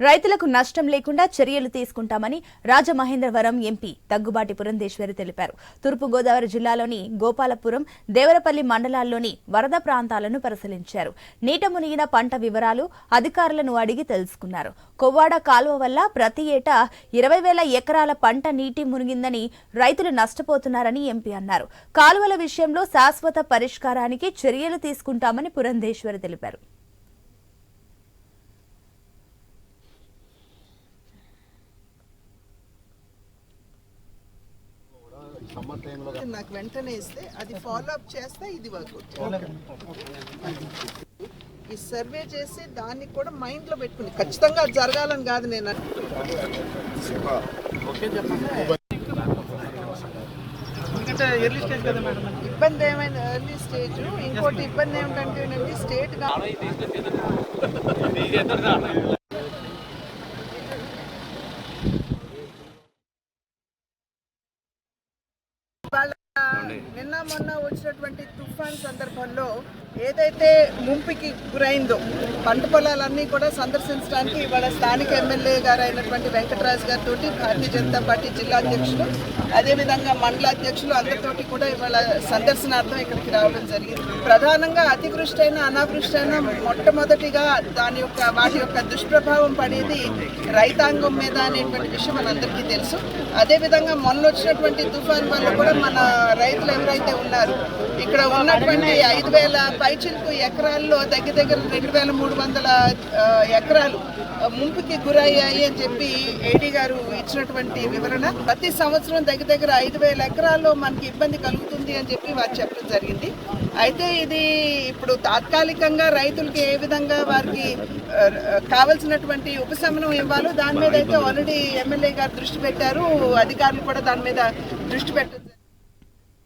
రైతులకు నష్టం లేకుండా చర్యలు తీసుకుంటామని రాజమహేంద్రవరం ఎంపీ దగ్గుబాటి పురంధేశ్వరి తెలిపారు. తూర్పుగోదావరి జిల్లాలోని గోపాలపురం దేవరపల్లి మండలాల్లోని వరద ప్రాంతాలను పరిశీలించారు. నీట మునిగిన పంట వివరాలు అధికారులను అడిగి తెలుసుకున్నారు. కొవ్వాడ కాలువ వల్ల ప్రతి ఏటా ఇరవై వేల ఎకరాల పంట నీటి మునిగిందని రైతులు నష్టపోతున్నారని ఎంపీ అన్నారు. కాలువల విషయంలో శాశ్వత పరిష్కారానికి చర్యలు తీసుకుంటామని పురంధేశ్వరి తెలిపారు. నాకు వెంటనే ఇస్తే అది ఫాలో అప్ చేస్తే ఇది వర్కౌట్ ఈ సర్వే చేసి దాన్ని కూడా మైండ్లో పెట్టుకుని ఖచ్చితంగా అది జరగాలని కాదు నేను ఇబ్బంది ఏమైనా ఎర్లీ స్టేజ్ ఇంకోటి ఇబ్బంది ఏమిటంటే స్టేట్ గా వాళ్ళ నిన్న మొన్న వచ్చినటువంటి తుఫాన్ సందర్భంలో ఏదైతే ముంపుకి గురైందో పంట పొలాలన్నీ కూడా సందర్శించడానికి ఇవాళ స్థానిక ఎమ్మెల్యే గారు అయినటువంటి వెంకటరాజు గారితో భారతీయ జనతా పార్టీ జిల్లా అధ్యక్షులు అదేవిధంగా మండల అధ్యక్షులు అందరితోటి కూడా ఇవాళ సందర్శనార్థం ఇక్కడికి రావడం జరిగింది. ప్రధానంగా అతివృష్టి అయినా అనావృష్టి అయినా మొట్టమొదటిగా దాని యొక్క వాటి యొక్క దుష్ప్రభావం పడేది రైతాంగం మీద అనేటువంటి విషయం మనందరికీ తెలుసు. అదేవిధంగా మొన్న వచ్చినటువంటి తుఫాన్ వల్ల కూడా మన రైతులు ఎవరైతే ఉన్నారు. ఇక్కడ ఉన్నటువంటి ఐదు వేల పైచిలకు ఎకరాల్లో దగ్గర దగ్గర రెండు వేల మూడు వందల ఎకరాలు ముంపుకి గురయ్యాయి అని చెప్పి ఏడీ గారు ఇచ్చినటువంటి వివరణ. ప్రతి సంవత్సరం దగ్గర దగ్గర ఐదు వేల ఎకరాల్లో మనకి ఇబ్బంది కలుగుతుంది అని చెప్పి వారు చెప్పడం జరిగింది. అయితే ఇది ఇప్పుడు తాత్కాలికంగా రైతులకి ఏ విధంగా వారికి కావలసినటువంటి ఉపశమనం ఇవ్వాలో దాని మీద అయితే ఆల్రెడీ ఎమ్మెల్యే గారు దృష్టి పెట్టారు. అధికారులు కూడా దాని మీద దృష్టి పెట్టారు